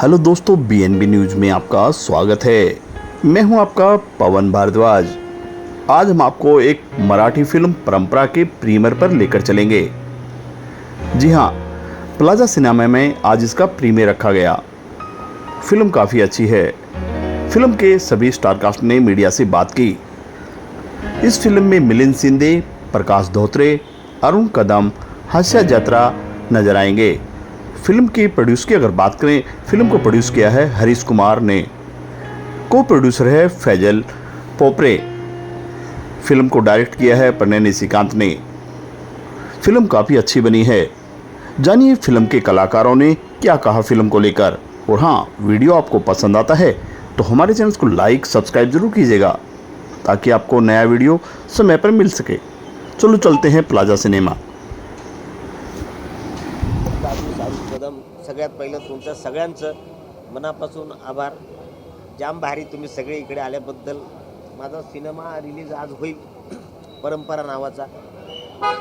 Hello दोस्तों BNB news में आपका स्वागत है। मैं हूँ आपका पवन भारद्वाज। आज हम आपको एक मराठी फ़िल्म परंपरा के प्रीमियर पर लेकर चलेंगे। जी हाँ, प्लाजा सिनेमा में आज इसका प्रीमियर रखा गया। फ़िल्म काफ़ी अच्छी है। फ़िल्म के सभी स्टारकास्ट ने मीडिया से बात की। इस फ़िल्म में मिलिंद सिंधे प्रकाश धोत्रे, अरुण कदम हास्या यात्रा नज़र आएँगे। फ़िल्म की प्रोड्यूस की अगर बात करें, फ़िल्म को प्रोड्यूस किया है हरीश कुमार ने। को प्रोड्यूसर है फैजल पोपरे। फ़िल्म को डायरेक्ट किया है प्रणय निशिकांत ने। फ़िल्म काफ़ी अच्छी बनी है। जानिए फ़िल्म के कलाकारों ने क्या कहा फ़िल्म को लेकर। और हाँ वीडियो आपको पसंद आता है तो हमारे चैनल को लाइक सब्सक्राइब ज़रूर कीजिएगा, ताकि आपको नया वीडियो समय पर मिल सके। चलो चलते हैं प्लाजा सिनेमा। सगळ्यात पहिलं तुमचं सगळ्यांचं मनापासून आभार. जाम भारी तुम्ही सगळे इकडे आल्याबद्दल. माझा सिनेमा रिलीज आज होईल. परंपरा नावाचा.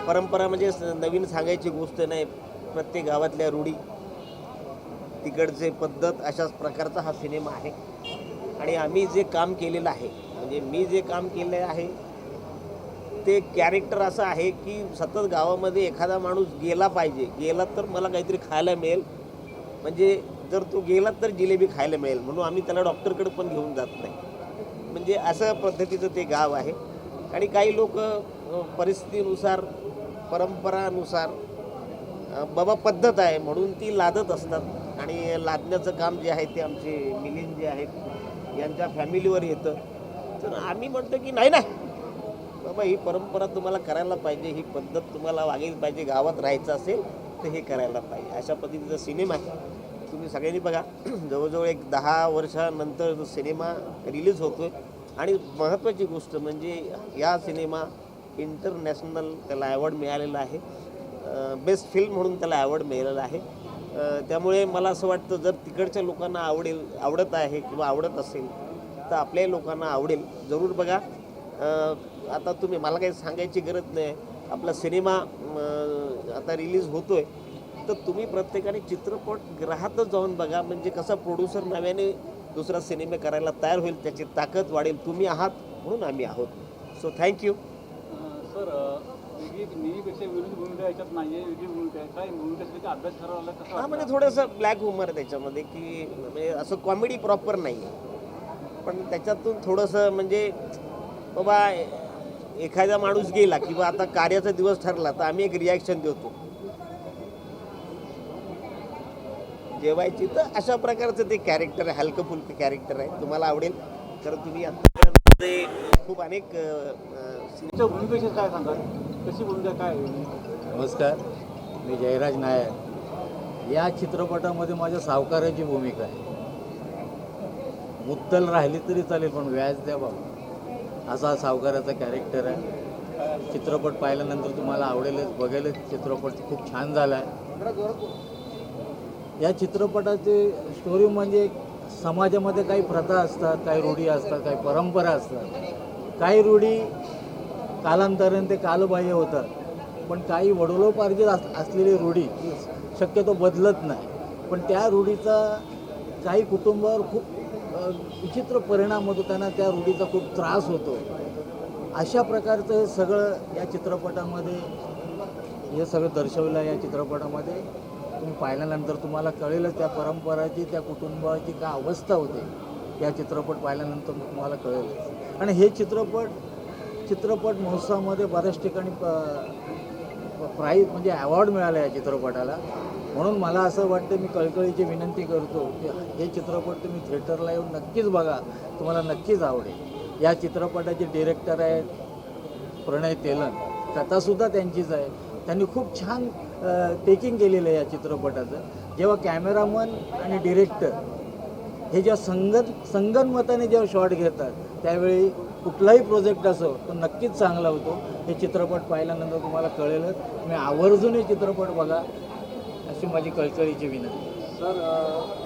परंपरा म्हणजे स- नवीन सांगायची गोष्ट नाही. प्रत्येक गावातल्या रूढी तिकडचे पद्धत अशाच प्रकारचा हा सिनेमा आहे. आणि आम्ही जे काम केलेलं आहे म्हणजे मी जे काम केलेलं आहे ते कॅरेक्टर असं आहे की सतत गावामध्ये एखादा माणूस गेला पाहिजे. गेला तर मला काहीतरी खायला मिळेल. म्हणजे जर तो गेला तर जिलेबी खायला मिळेल म्हणून आम्ही त्याला डॉक्टरकडे पण घेऊन जात नाही. म्हणजे असं पद्धतीचं ते गाव आहे. आणि काही लोक परिस्थितीनुसार परंपरानुसार बाबा पद्धत आहे म्हणून ती लादत असतात. आणि लादण्याचं काम जे आहे ते आमचे मिलिंद जे आहेत यांच्या फॅमिलीवर येतं. तर आम्ही म्हणतो की नाही ना बाबा ही परंपरा तुम्हाला करायला पाहिजे ही पद्धत तुम्हाला वागेल पाहिजे गावात राहायचं असेल तर हे करायला पाहिजे. अशा पद्धतीचा सिनेमा आहे. तुम्ही सगळ्यांनी बघा. जवळजवळ एक दहा वर्षानंतर जो सिनेमा रिलीज होतो आहे आणि महत्त्वाची गोष्ट म्हणजे या सिनेमा इंटरनॅशनल त्याला अवॉर्ड मिळालेला आहे. बेस्ट फिल्म म्हणून त्याला अवॉर्ड मिळालेला आहे. त्यामुळे मला असं वाटतं जर तिकडच्या लोकांना आवडेल आवडत आहे किंवा आवडत असेल तर आपल्याही लोकांना आवडेल. जरूर बघा. आता तुम्ही मला काही सांगायची गरज नाही. आपला सिनेमा आता रिलीज होतोय. तर तुम्ही प्रत्येकाने चित्रपटगृहातच जाऊन बघा. म्हणजे कसा प्रोड्युसर नव्याने दुसरा सिनेमा करायला तयार होईल त्याची ताकद वाढेल. तुम्ही आहात म्हणून आम्ही आहोत. सो थँक्यू सर आहे आहे हा म्हणजे थोडंसं ब्लॅक हुमर आहे त्याच्यामध्ये की म्हणजे असं कॉमेडी प्रॉपर नाही आहे पण त्याच्यातून थोडंसं म्हणजे बाबा एखादा माणूस गेला किंवा आता कार्याचा दिवस ठरला तर आम्ही एक रिॲक्शन देतो. जेवायची तर अशा प्रकारचं ते कॅरेक्टर आहे हलकं फुलकं कॅरेक्टर आहे. तुम्हाला आवडेल. तर तुम्ही आतापर्यंत खूप अनेक भूमिकेविषयी काय सांगाल? कशी भूमिका काय? नमस्कार. मी जयराज नायर. या चित्रपटामध्ये माझ्या सावकाराची भूमिका आहे. मुद्दल राहिली तरी चालेल पण व्याज द्या बाबा. असा सावकाराचा कॅरेक्टर आहे. चित्रपट पाहिल्यानंतर तुम्हाला आवडेलच बघेलच. चित्रपट खूप छान झाला आहे या चित्रपटाची स्टोरी म्हणजे समाजामध्ये काही प्रथा असतात काही रूढी असतात काही परंपरा असतात. काही रूढी कालांतराने ते कालबाह्य होतात. पण काही वडलोपार्जित अस असलेली रूढी शक्यतो बदलत नाही. पण त्या रूढीचा काही कुटुंबावर खूप विचित्र परिणाम होतो त्यांना त्या रूढीचा खूप त्रास होतो. अशा प्रकारचं हे सगळं या चित्रपटामध्ये हे सगळं दर्शवलं या चित्रपटामध्ये. तुम्ही पाहिल्यानंतर तुम्हाला कळेलच त्या परंपराची त्या कुटुंबाची काय अवस्था होते. या चित्रपट पाहिल्यानंतर तुम्हाला कळेलच. आणि हे चित्रपट चित्रपट महोत्सवामध्ये बऱ्याच ठिकाणी प्राईज म्हणजे अवॉर्ड मिळाला या चित्रपटाला. म्हणून मला असं वाटतं मी कळकळीची विनंती करतो की हे चित्रपट तुम्ही थिएटरला येऊन नक्कीच बघा. तुम्हाला नक्कीच आवडेल. या चित्रपटाचे डिरेक्टर आहेत प्रणय तेलन कथासुद्धा त्यांचीच आहे. त्यांनी खूप छान टेकिंग केलेलं आहे या चित्रपटाचं. जेव्हा कॅमेरामन आणि डिरेक्टर हे जेव्हा संगत संगनमताने जेव्हा शॉट घेतात त्यावेळी कुठलाही प्रोजेक्ट असो तो नक्कीच चांगला होतो. हे चित्रपट पाहिल्यानंतर तुम्हाला कळेलच. तुम्ही आवर्जून हे चित्रपट बघा. अशी माझी कळकळीची विनंती सर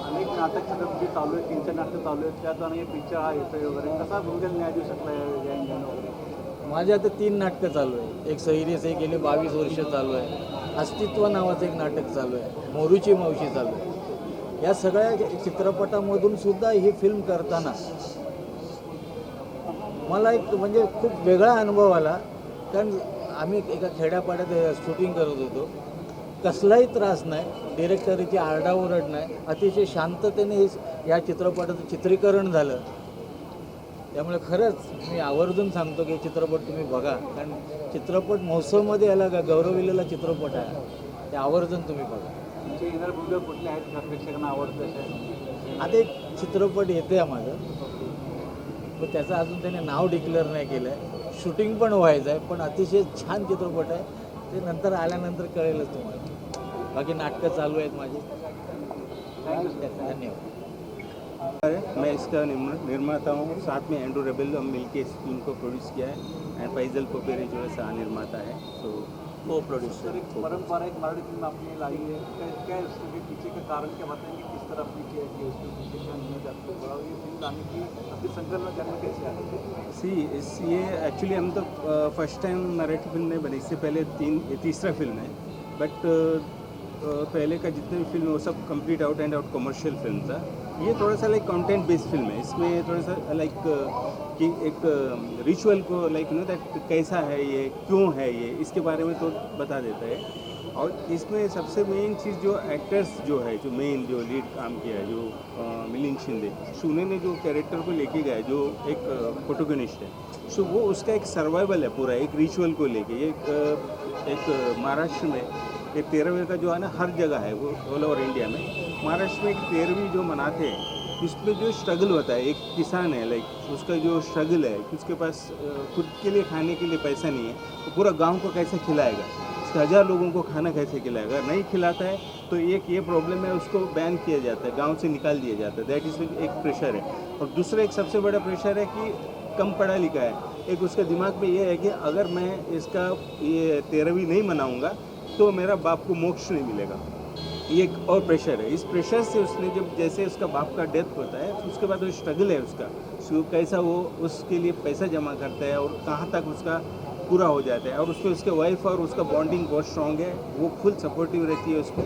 अनेक नाटक जे चालू आहेत तीन चार नाटकं चालू आहेत त्यात आणि पिक्चर हा येतोय वगैरे. कसा भूमिका न्याय देऊ शकला या वगैरे? माझे आता तीन नाटकं चालू आहे एक सैरीस हे गेले बावीस वर्ष चालू आहे. अस्तित्व नावाचं एक नाटक चालू आहे. मोरूची मावशी चालू आहे. या सगळ्या चित्रपटामधून सुद्धा ही फिल्म करताना मला एक म्हणजे खूप वेगळा अनुभव आला. कारण आम्ही एका खेड्यापाड्यात शूटिंग करत होतो. कसलाही त्रास नाही डिरेक्टरीची आरडाओरड नाही. अतिशय शांततेने हे या चित्रपटाचं चित्रीकरण झालं. त्यामुळे खरंच मी आवर्जून सांगतो की चित्रपट तुम्ही बघा. कारण चित्रपट महोत्सवमध्ये याला ग- गौरविलेला चित्रपट आहे. ते आवर्जून तुम्ही बघा. कुठल्या आहेत प्रेक्षकांना आवडतं आता एक चित्रपट येते आहे माझं. पण त्याचं अजून त्याने नाव डिक्लेअर नाही केलं आहे शूटिंग पण व्हायचं आहे पण अतिशय छान चित्रपट आहे. ते नंतर आल्यानंतर कळेलच तुम्हाला. बाकी नाटकं चालू आहेत माझी. धन्यवाद. मैं इसका निर्माता हूँ। साथ में एंड्रू रेबेल हम मिलके इस फ़िल्म को प्रोड्यूस किया है एंड फैजल पोपेरे जो है सह निर्माता है सो को प्रोड्यूसर एक परंपरा एक मराठी फ़िल्म आपने लाई है। क्या क्या उसके पीछे का कारण क्या बताएँगे किस तरह आपने किया कि उसमें विशेषण नहीं आपको बड़ा ये फ़िल्म लाने की आपके संकल्प में जन्म कैसे आया सी इस ये एक्चुअली हम तो फ़र्स्ट टाइम मराठी फ़िल्म नहीं बनी। इससे पहले तीन तीसरा फ़िल्म है। बट पहले का जितने भी फ़िल्म वो सब complete out and out commercial film था ये थोड़ा सा लाइक कंटेंट बेस्ड फ़िल्म है। इसमें थोड़ा सा लाइक कि एक रिचुअल को लाइक नो दैट कैसा है ये क्यों है ये इसके बारे में तो बता देता है। और इसमें सबसे मेन चीज़ जो एक्टर्स जो है जो मेन जो लीड काम किया है जो मिलिंद शिंदे सुने ने जो कैरेक्टर को लेके गया है, जो एक फोटोगनिस्ट है सो वो उसका एक सर्वाइवल है पूरा एक रिचुअल को लेके। एक, एक महाराष्ट्र में एक तेरहवीं का जो है ना, हर जगह है, वो ऑल ओवर इंडिया में। महाराष्ट्र में एक तेरहवीं जो मनाते हैं इसमें जो स्ट्रगल होता है, एक किसान है लाइक उसका जो स्ट्रगल है, कि उसके पास खुद के लिए खाने के लिए पैसा नहीं है तो पूरा गाँव को कैसे खिलाएगा? हज़ार लोगों को खाना कैसे खिलाएगा? नहीं खिलाता है तो एक ये प्रॉब्लम है, उसको बैन किया जाता है, गाँव से निकाल दिया जाता है। दैट इज़ एक प्रेशर है। और दूसरा एक सबसे बड़ा प्रेशर है कि कम पढ़ा लिखा है। एक उसके दिमाग में ये है कि अगर मैं इसका ये तेरहवीं नहीं मनाऊँगा तो मेरा बाप को मोक्ष नहीं मिलेगा। ये एक और प्रेशर है। इस प्रेशर से उसने जब जैसे उसका बाप का डेथ होता है तो उसके बाद वो स्ट्रगल है उसका। कैसा वो उसके लिए पैसा जमा करता है और कहाँ तक उसका पूरा हो जाता है। और उसमें उसके वाइफ और उसका बॉन्डिंग बहुत स्ट्रॉन्ग है। वो फुल सपोर्टिव रहती है उसको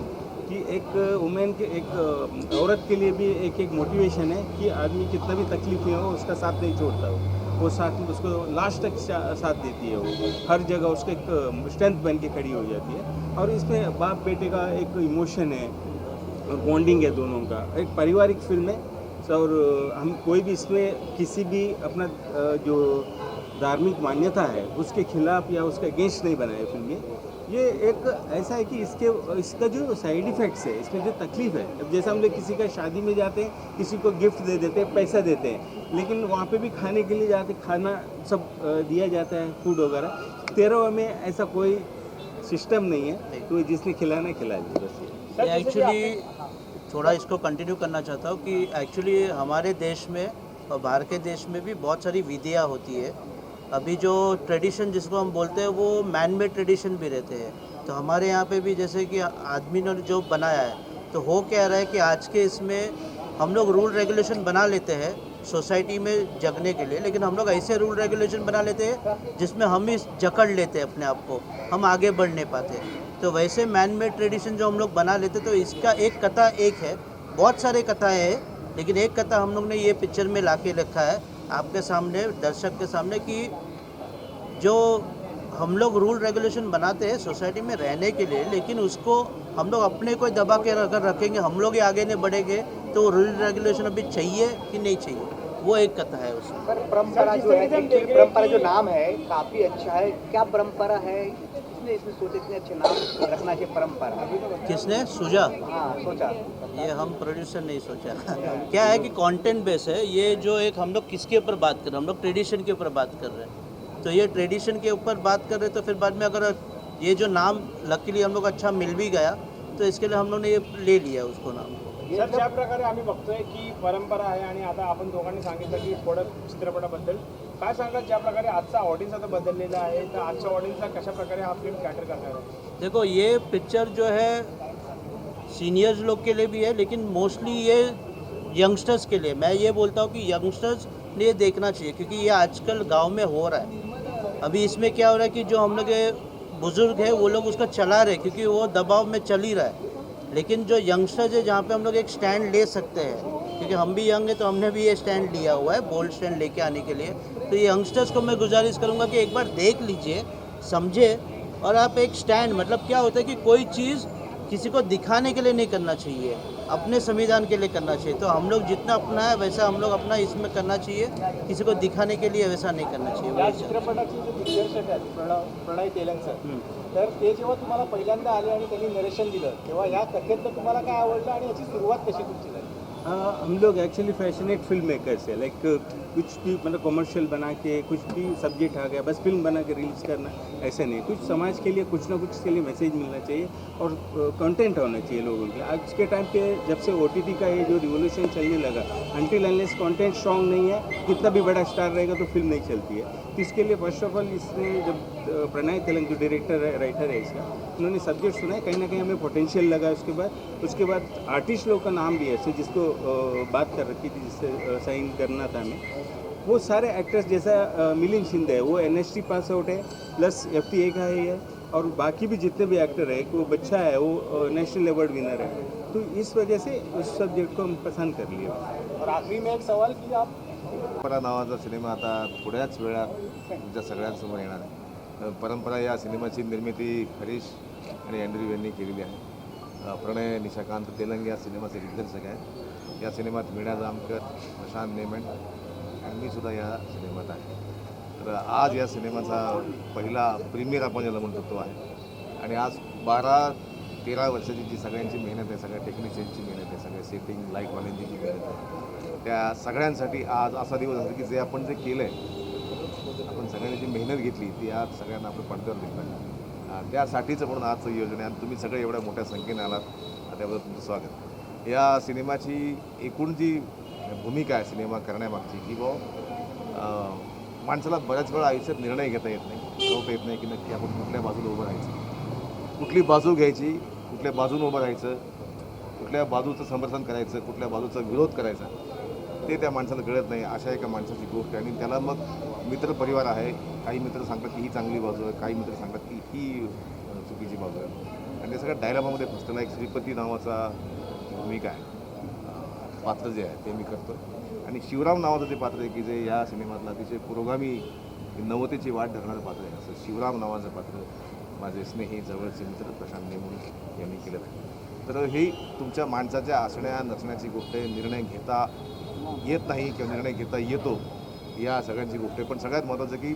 कि एक वुमेन के एक औरत के लिए भी एक एक मोटिवेशन है कि आदमी कितना भी तकलीफ़ में हो, उसका साथ नहीं छोड़ता हो वो साथ, उसको लास्ट तक साथ देती है वो। हर जगह उसका एक स्ट्रेंथ बन के खड़ी हो जाती है। और इसमें बाप बेटे का एक इमोशन है, बॉन्डिंग है दोनों का। एक पारिवारिक फ़िल्म है, और हम कोई भी इसमें किसी भी अपना जो धार्मिक मान्यता है, उसके खिलाफ या उसका अगेंस्ट नहीं बनाया फ़िल्म में ये एक ऐसा है कि इसके, इसका जो साइड इफ़ेक्ट्स है, इसमें जो तकलीफ़ है, अब जैसे हम लोग किसी का शादी में जाते हैं, किसी को गिफ्ट दे देते हैं, पैसा देते हैं, लेकिन वहाँ पे भी खाने के लिए जाते, खाना सब दिया जाता है फ़ूड वगैरह। तेरहवा में ऐसा कोई सिस्टम नहीं है तो जिसने खिलाना खिला एक्चुअली थोड़ा इसको कंटिन्यू करना चाहता हूँ कि एक्चुअली हमारे देश में और बाहर के देश में भी बहुत सारी विधियाँ होती है। अभी जो ट्रेडिशन जिसको हम बोलते हैं, वो मैन मेड ट्रेडिशन भी रहते हैं। तो हमारे यहाँ पे भी जैसे कि आदमी ने जो बनाया है तो हो क्या रहा है कि आज के इसमें हम लोग रूल रेगुलेशन बना लेते हैं सोसाइटी में जगने के लिए, लेकिन हम लोग ऐसे रूल रेगुलेशन बना लेते हैं, जिसमें हम ही जकड़ लेते हैं अपने आप को, हम आगे बढ़ नहीं पाते। तो वैसे मैन मेड ट्रेडिशन जो हम लोग बना लेते तो इसका एक कथा एक है, बहुत सारे कथाएँ हैं, लेकिन एक कथा हम लोग ने ये पिक्चर में ला के रखा है, आपके सामने, दर्शक के सामने, कि जो हम लोग रूल रेगुलेशन बनाते हैं सोसाइटी में रहने के लिए, लेकिन उसको हम लोग अपने को दबा के अगर रखेंगे, हम लोग ही आगे नहीं बढ़ेंगे तो रूल रेगुलेशन अभी चाहिए कि नहीं चाहिए? वो एक कथा है उसमें। परंपरा जो है परंपरा जो नाम है काफ़ी अच्छा है। क्या परंपरा है? किसने इसमें सोचे इतने अच्छे नाम रखना चाहिए परंपरा? किसने? सुजा। हाँ सोचा। ये हम प्रोड्यूसर नहीं सोचा। क्या है कि कंटेंट बेस है। ये जो एक हम लोग किसके ऊपर बात कर रहे हैं? हम लोग ट्रेडिशन के ऊपर बात कर रहे हैं। तो ये ट्रेडिशन के ऊपर बात कर रहे हैं तो फिर बाद में अगर ये जो नाम लकीली हम लोग अच्छा मिल भी गया तो इसके लिए हम लोग ने ये ले लिया उसको नाम। सर, ज्या परंपरा आता ज्या ऑडियन्स आता कशा फ़िल्म देखो, ये पिक्चर जो है सीनियर्स लोग के लिए भी है, लेकिन मोस्टली ये यंगस्टर्स के लिए। मैं ये बोलता हूँ कि यंगस्टर्स ने ये देखना चाहिए, क्योंकि ये आजकल गाँव में हो रहा है। अभी इसमें क्या हो रहा है कि जो हम लोग बुज़ुर्ग है, वो लोग उसका चला रहे क्योंकि वो दबाव में चल ही रहा है। लेकिन जो यंगस्टर्स है, जहाँ पे हम लोग एक स्टैंड ले सकते हैं, क्योंकि हम भी यंग हैं तो हमने भी ये स्टैंड लिया हुआ है बोल्ड स्टैंड लेके आने के लिए। तो ये यंगस्टर्स को मैं गुजारिश करूँगा कि एक बार देख लीजिए, समझे, और आप एक स्टैंड मतलब क्या होता है कि कोई चीज़ किसी को दिखाने के लिए नहीं करना चाहिए। अपने संविधान के लिए करना चाहिए। तो हम लोग जितना अपना है वैसा हम लोग अपना इसमें करना चाहिए। किसी को दिखाने के लिए वैसा नाही करना चाहिए। या. चित्रपटाचे जे दिग्दर्शक आहेत प्रणव प्रणय तेलंग सर. तर ते जेव्हा तुम्हाला पहिल्यांदा आले आणि त्यांनी नरेशन दिलं तेव्हा या कथेतलं तुम्हाला काय आवडलं आणि याची सुरुवात कशी तुमची झाली? हम लोग एक्चुअली फैशनेट फ़िल्म मेकर्स है लाइक कुछ भी मतलब कमर्शियल बना के, कुछ भी सब्जेक्ट आ गया, बस फ़िल्म बना के रिलीज़ करना, ऐसा नहीं। कुछ समाज के लिए, कुछ ना कुछ के लिए मैसेज मिलना चाहिए और कंटेंट होना चाहिए लोगों के आज के टाइम पे जब से ओ का ये जो रिवोल्यूशन चलने लगा अनटिल अनलेस कंटेंट स्ट्रॉन्ग नहीं है, कितना भी बड़ा स्टार रहेगा तो फ़िल्म नहीं चलती है। तो इसके लिए फ़र्स्ट ऑफ़ ऑल इसने जब प्रणय तेलंग जो डायरेक्टर राइटर है इसका उन्होंने सब्जेक्ट सुना है। कहीं ना कहीं हमें पोटेंशियल लगा उसके बाद। उसके बाद आर्टिस्ट लोग का नाम भी है ऐसे जिसको बात कर रखी थी जिससे साइन करना था हमें। वो सारे एक्टर्स जैसा मिलिंद शिंदे है। वो एन पास आउट है प्लस एफ टी ए का है ये और बाकी भी जितने भी एक्टर है वो बच्चा है वो नेशनल अवार्ड विनर है। तो इस वजह से उस सब्जेक्ट को हम पसंद कर लिए। और आखरी में एक सवाल की आप? नावाचा सिनेमा आता थोड्याच वेळात तुमच्या सगळ्यांसमोर येणार आहे. परंपरा या सिनेमाची निर्मिती हरीश आणि अँड्रू यांनी केलेली आहे. प्रणय निशाकांत तेलंग या सिनेमाचे दिग्दर्शक आहेत. या सिनेमात मीणा जामकर प्रशांत नेमन आणि मी सुद्धा या सिनेमात आहे. तर आज या सिनेमाचा पहिला प्रीमियर आपण ज्याला म्हणतो तो आहे. आणि आज बारा तेरा वर्षाची जी सगळ्यांची मेहनत आहे सगळ्या टेक्निशियनची मेहनत आहे सगळ्या सेटिंग लाईटवाल्यांची जी मेहनत आहे त्या सगळ्यांसाठी आज असा दिवस असतो की जे आपण जे केलं आहे आपण सगळ्यांनी जी मेहनत घेतली ती आज सगळ्यांना आपण पडद्यावर दिसणार त्यासाठीचं म्हणून आजचं योजना आणि तुम्ही सगळे एवढ्या मोठ्या संख्येने आलात. त्याबद्दल तुमचं स्वागत. या सिनेमाची एकूण जी भूमिका आहे सिनेमा करण्यामागची की बुवा माणसाला बऱ्याच वेळा आयुष्यात निर्णय घेता येत नाही ठरवता येत नाही की नक्की आपण कुठल्या बाजूला उभं राहायचं. कुठली बाजू घ्यायची कुठल्या बाजून उभं राहायचं कुठल्या बाजूचं समर्थन करायचं कुठल्या बाजूचा विरोध करायचा ते त्या माणसाला कळत नाही. अशा एका माणसाची गोष्ट आणि त्याला मग मित्र परिवार आहे. काही मित्र सांगतात की ही चांगली बाजू आहे काही मित्र सांगतात की ही चुकीची बाजू आहे. आणि ते सगळ्या डायलामामध्ये फसताना एक श्रीपती नावाचा भूमिका आहे पात्र जे आहे ते मी करतो. आणि शिवराम नावाचं जे पात्र आहे की जे या सिनेमातलं अतिशय पुरोगामी नवतेची वाट धरणारं पात्र आहे. असं शिवराम नावाचं पात्र माझे स्नेही जवळचे मित्र प्रशांत नेमून यांनी केलेलं आहे. तर ही तुमच्या माणसाच्या असण्या नसण्याची गोष्ट निर्णय घेता येत नाही किंवा निर्णय घेता येतो. या सगळ्यांची गोष्ट आहे. पण सगळ्यात महत्त्वाचं की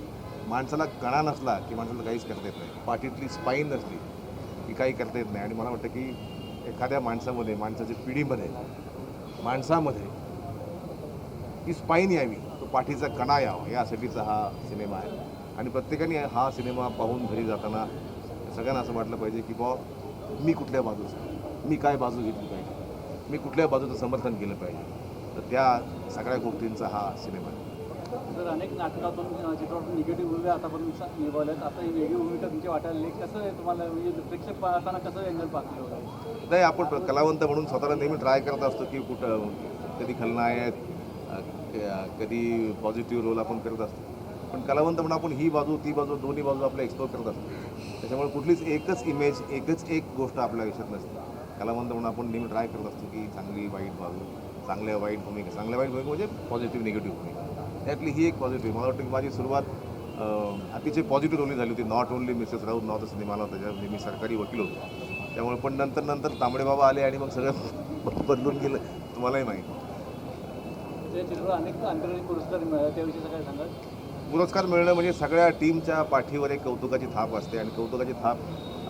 माणसाला कणा नसला की माणसाला काहीच करता येत नाही. पाठीतली स्पाईन नसली की काही करता येत नाही. आणि मला वाटतं की एखाद्या माणसामध्ये माणसाच्या पिढीमध्ये माणसामध्ये ती स्पाईन यावी. तो पाठीचा कणा यावा. यासाठीचा हा सिनेमा आहे. आणि प्रत्येकाने हा सिनेमा पाहून घरी जाताना सगळ्यांना असं वाटलं पाहिजे की बा मी कुठल्या बाजूचं मी काय बाजू घेतली पाहिजे? मी कुठल्या बाजूचं समर्थन केलं पाहिजे? तर त्या सगळ्या गोष्टींचा हा सिनेमा आहे. तर अनेक नाटकातून चित्रपटातून निगेटिव्ह भूमिका आतापर्यंत निभावल्यात. आता ही वेगळी भूमिका तुमची वाटायला कसं आहे तुम्हाला म्हणजे प्रेक्षक पाहताना कसं एंगल पाहतो नाही आपण कलावंत म्हणून स्वतःला नेहमी ट्राय करत असतो की कुठं कधी खलनायक आहेत कधी पॉझिटिव्ह रोल आपण करत असतो. पण कलावंत म्हणून आपण ही बाजू ती बाजू दोन्ही बाजू आपल्या एक्सप्लोर करत असतो. त्याच्यामुळे कुठलीच एकच इमेज एकच एक गोष्ट आपल्या आयुष्यात नसते. कलावंत म्हणून आपण नेहमी ट्राय करत असतो की चांगली वाईट बाजू चांगल्या वाईट भूमिका चांगल्या वाईट भूमिका म्हणजे पॉझिटिव्ह निगेटिव्ह भूमिका. त्यातली ही एक पॉझिटिव्ह मला वाटतं की माझी सुरुवात अतिशय पॉझिटिव्ह रोलनी झाली होती. Not only Mrs Raut cinema आला होता त्याच्यामध्ये मी सरकारी वकील होतो. त्यामुळे पण नंतर नंतर तांबडे बाबा आले आणि मग सगळं बदलून गेलं. तुम्हालाही माहिती. पुरस्कार मिळणं म्हणजे सगळ्या टीमच्या पाठीवर एक कौतुकाची थाप असते आणि कौतुकाची थाप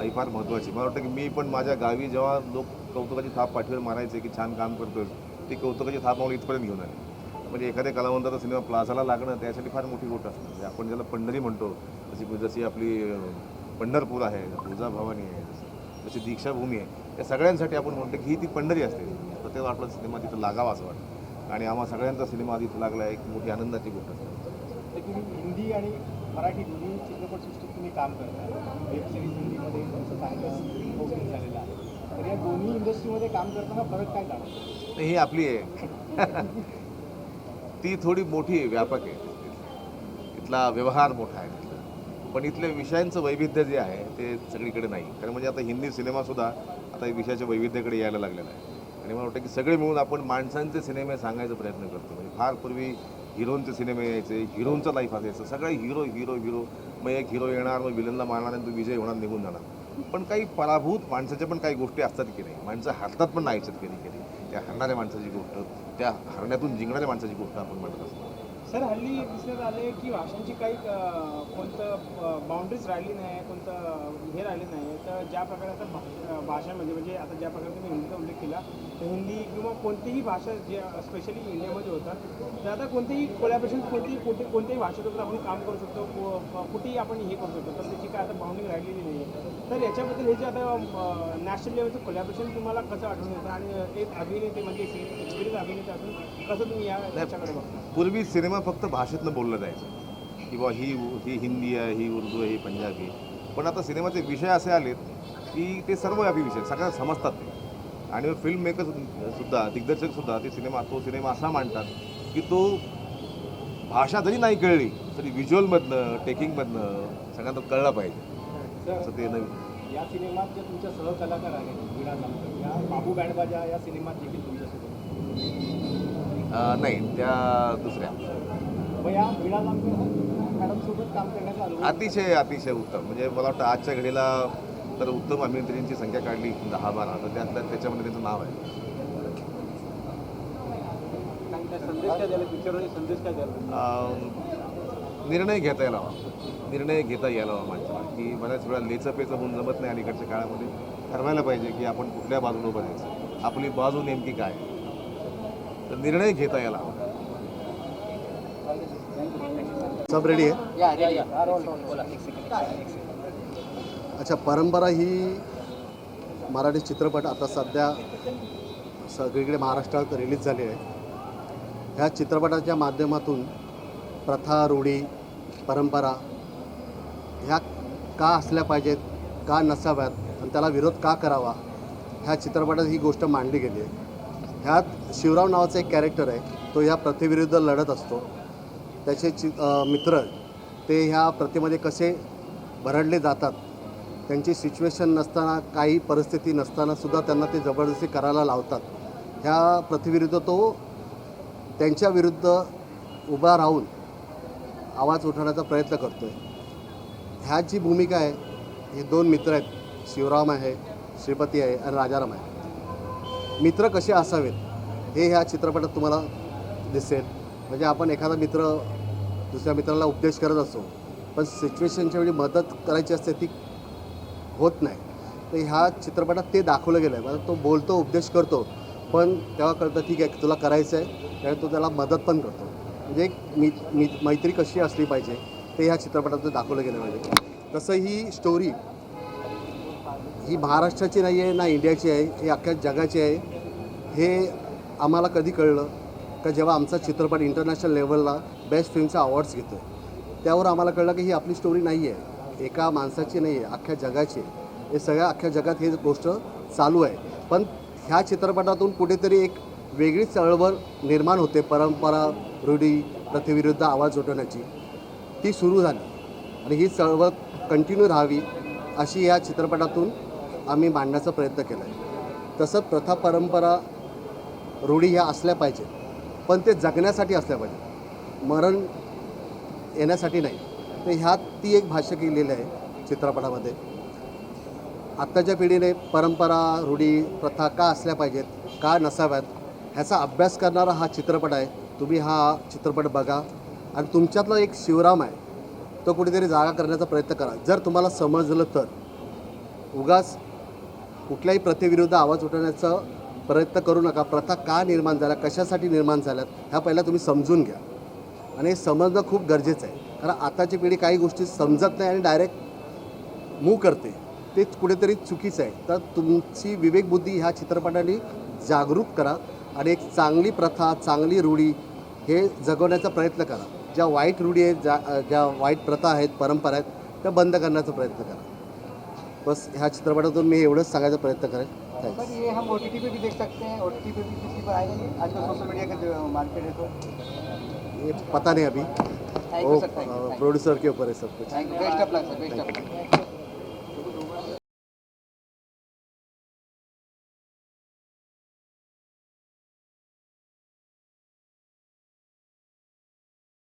ही फार महत्त्वाची मला वाटतं की मी पण माझ्या गावी जेव्हा लोक कौतुकाची थाप पाठीवर मारायचे की छान काम करतोय ती कौतुकाची थाप मला इथपर्यंत घेऊन आली. म्हणजे एखाद्या कलावंताचा सिनेमा प्लाझाला लागणं त्यासाठी फार मोठी गोष्ट असते. म्हणजे आपण ज्याला पंढरी म्हणतो जशी जशी आपली पंढरपूर आहे तुळजाभवानी आहे जसं जशी दीक्षाभूमी आहे त्या सगळ्यांसाठी आपण म्हणतो की ही ती पंढरी असते. प्रत्येक आपला सिनेमा तिथं लागावा असं वाटतं. आणि आम्हा सगळ्यांचा सिनेमा तिथं लागला एक मोठी आनंदाची गोष्ट असते. तर हिंदी आणि मराठी दोन्ही चित्रपटसृष्टीत तुम्ही काम करता वेब सिरीज हिंदीमध्ये तुमचं चांगलं पोस्टिंग झालेलं आहे. तर या दोन्ही इंडस्ट्रीमध्ये काम करताना फरक काय जाणवतो? ही आपली आहे. ती थोडी मोठी आहे व्यापक आहे. इथला व्यवहार मोठा आहे. पण इथल्या विषयांचं वैविध्य जे आहे ते सगळीकडे नाही. कारण म्हणजे आता हिंदी सिनेमासुद्धा आता विषयाच्या वैविध्याकडे यायला लागलेला आहे. आणि मला वाटतं की सगळे मिळून आपण माणसांचे सिनेमे सांगायचा प्रयत्न करतो. म्हणजे फार पूर्वी हिरोंचे सिनेमे यायचे हिरोंचं लाईफ असायचं सगळे हिरो हिरो हिरो मग एक हिरो येणार मग विलनला मारणार आणि तो विजय होणार निघून जाणार. पण काही पराभूत माणसाच्या पण काही गोष्टी असतात की नाही? माणसं हरतात पण नाही कधी कधी. त्या हरणाऱ्या माणसाची गोष्ट त्या हरण्यातून जिंकणाऱ्या माणसाची गोष्ट आपण म्हणत असतो. सर हल्ली दिसण्यात आले की भाषांची काही कोणतं बाउंड्रीज राहिली नाही कोणतं हे राहिले नाही. तर ज्या प्रकारे आता भा- म्हणजे आता ज्या प्रकारे तुम्ही हिंदीचा उल्लेख केला तर हिंदी किंवा कोणतीही भाषा जे स्पेशली इंडियामध्ये होतात तर आता कोणतेही कोलॅबरेशन कोणतीही कुठे कोणत्याही भाषेतून आपण काम करू शकतो को- कुठेही आपण हे करू शकतो. तर त्याची काय आता बाउंड्री राहिलेली नाही आहे तर याच्याबद्दल हे जे आता नॅशनल लेवलचं कोलॅबरेशन तुम्हाला कसं आढळून येतं आणि एक अभिनेते म्हणजे एक्सपिरियन्स अभिनेते असून कसं तुम्ही या याच्याकडे बघता? पूर्वी सिनेमा फक्त भाषेतनं बोललं जायचं. की बुवा ही ही हिंदी आहे ही उर्दू आहे ही पंजाबी पण आता सिनेमाचे विषय असे आलेत की ते सर्वव्यापी विषय आहेत, सगळ्यांना समजतात ते. आणि फिल्म मेकर सुद्धा दिग्दर्शक सुद्धा ते सिनेमा तो सिनेमा असा मांडतात की तो भाषा जरी नाही कळली तरी व्हिज्युअलमधनं टेकिंगमधनं सगळ्यांना कळला पाहिजे. असं ते नवीन या सिनेमात जे तुमच्या सहकलाकार आहेत वीणा जामकर या बाबू बँडबाजा या सिनेमात देखील तुमच्यासोबत नाही त्या दुसऱ्या. मग या वीणा जामकर मॅडमसोबत काम करण्याचा अनुभव? अतिशय अतिशय उत्तम. म्हणजे मला वाटतं आजच्या घडीला तर उत्तम अभिनेत्रींची संख्या काढली दहा बारा. तर त्यातल्या त्याच्यामध्ये त्यांचं नाव आहे. निर्णय घेता यायला हवा. निर्णय घेता यायला हवा माणसाला की बऱ्याच वेळा लेचं पेचं होऊन जमत नाही अलीकडच्या काळामध्ये. ठरवायला पाहिजे की आपण कुठल्या बाजूने उभं राहायचं. आपली बाजू नेमकी काय? तर निर्णय घेता यायला हवा. सब रेडी आहे? अच्छा परंपरा ही मराठी चित्रपट आता सध्या सगळीकडे महाराष्ट्रात रिलीज झाली आहे. ह्या चित्रपटाच्या माध्यमातून प्रथा रूढी परंपरा ह्या का असल्या पाहिजेत का नसाव्यात आणि त्याला विरोध का करावा ह्या चित्रपटात ही गोष्ट मांडली गेली आहे. ह्यात शिवराव नावाचा एक कॅरेक्टर आहे तो ह्या प्रथेविरुद्ध लढत असतो. त्याचे चि मित्र ते ह्या प्रथेमध्ये कसे भरडले जातात त्यांची सिच्युएशन नसताना काही परिस्थिती नसतानासुद्धा त्यांना ते जबरदस्ती करायला लावतात. ह्या प्रथेविरुद्ध तो त्यांच्याविरुद्ध उभा राहून आवाज उठवण्याचा प्रयत्न करतो आहे ह्या जी भूमिका आहे हे दोन मित्र आहेत. शिवराम आहे श्रीपती आहे आणि राजाराम आहे. मित्र कसे असावेत हे ह्या चित्रपटात तुम्हाला दिसेल. म्हणजे आपण एखादा मित्र दुसऱ्या मित्राला उपदेश करत असतो पण सिच्युएशनच्या वेळी मदत करायची असते ती होत नाही. तर ह्या चित्रपटात ते दाखवलं गेलं आहे म्हणजे तो बोलतो उपदेश करतो पण तेव्हा कळतं ठीक आहे तुला करायचं आहे त्यावेळी तो त्याला मदत पण करतो. म्हणजे एक मी मी मैत्री कशी असली पाहिजे ते ह्या चित्रपटात दाखवलं गेलं पाहिजे तसं ही स्टोरी ही महाराष्ट्राची नाही आहे ना इंडियाची आहे ही अख्ख्या जगाची आहे हे आम्हाला कधी कळलं का जेव्हा आमचा चित्रपट इंटरनॅशनल लेवलला बेस्ट फिल्मचा अवॉर्ड्स घेतो त्यावर आम्हाला कळलं की ही आपली स्टोरी नाही आहे. एका माणसाची नाही आहे अख्ख्या जगाची आहे. हे सगळ्या अख्ख्या जगात हे गोष्ट चालू आहे. पण ह्या चित्रपटातून कुठेतरी एक वेगळी चळवळ निर्माण होते परंपरा रूढी प्रतिविरुद्ध आवाज उठवण्याची. ती सुरू झाली. आणि ही चळवळ कंटिन्यू राहावी अशी या चित्रपटातून आम्ही मांडण्याचा प्रयत्न केला आहे तसं प्रथा परंपरा रूढी ह्या असल्या पाहिजेत पण ते जगण्यासाठी असल्या पाहिजे मरण येण्यासाठी नाही. तर ह्यात ती एक भाष्य केलेली आहे चित्रपटामध्ये. आत्ताच्या पिढीने परंपरा रूढी प्रथा का असल्या पाहिजेत का नसाव्यात ह्याचा अभ्यास करणारा हा चित्रपट आहे. तुम्ही हा चित्रपट बघा. आणि तुमच्यातला एक शिवराम आहे तो कुठेतरी जागा करण्याचा प्रयत्न करा. जर तुम्हाला समजलं तर. उगाच कुठल्याही प्रथेविरुद्ध आवाज उठवण्याचा प्रयत्न करू नका. प्रथा का निर्माण झाल्या कशासाठी निर्माण झाल्यात ह्या पहिल्या तुम्ही समजून घ्या. आणि हे समजणं खूप गरजेचं आहे. कारण आताची पिढी काही गोष्टी समजत नाही आणि डायरेक्ट मूव करते. ते कुठेतरी चुकीचं आहे. तर तुमची विवेकबुद्धी ह्या चित्रपटाने जागरूक करा आणि एक चांगली प्रथा चांगली रूढी हे जगवण्याचा प्रयत्न करा. ज्या वाईट रूढी आहेत ज्या ज्या वाईट प्रथा आहेत परंपरा आहेत त्या बंद करण्याचा प्रयत्न करा. बस ह्या चित्रपटातून मी एवढंच सांगायचा प्रयत्न करेन. सर ये हम ओ पे भी देख सकते हैं. ओ पे भी किसी पर आएगा आजकल सोशल मीडिया का जो मार्केट है तो। ये पता नहीं अभी। वो. प्रोड्यूसर के ऊपर है सब कुछ। Best of luck sir best of luck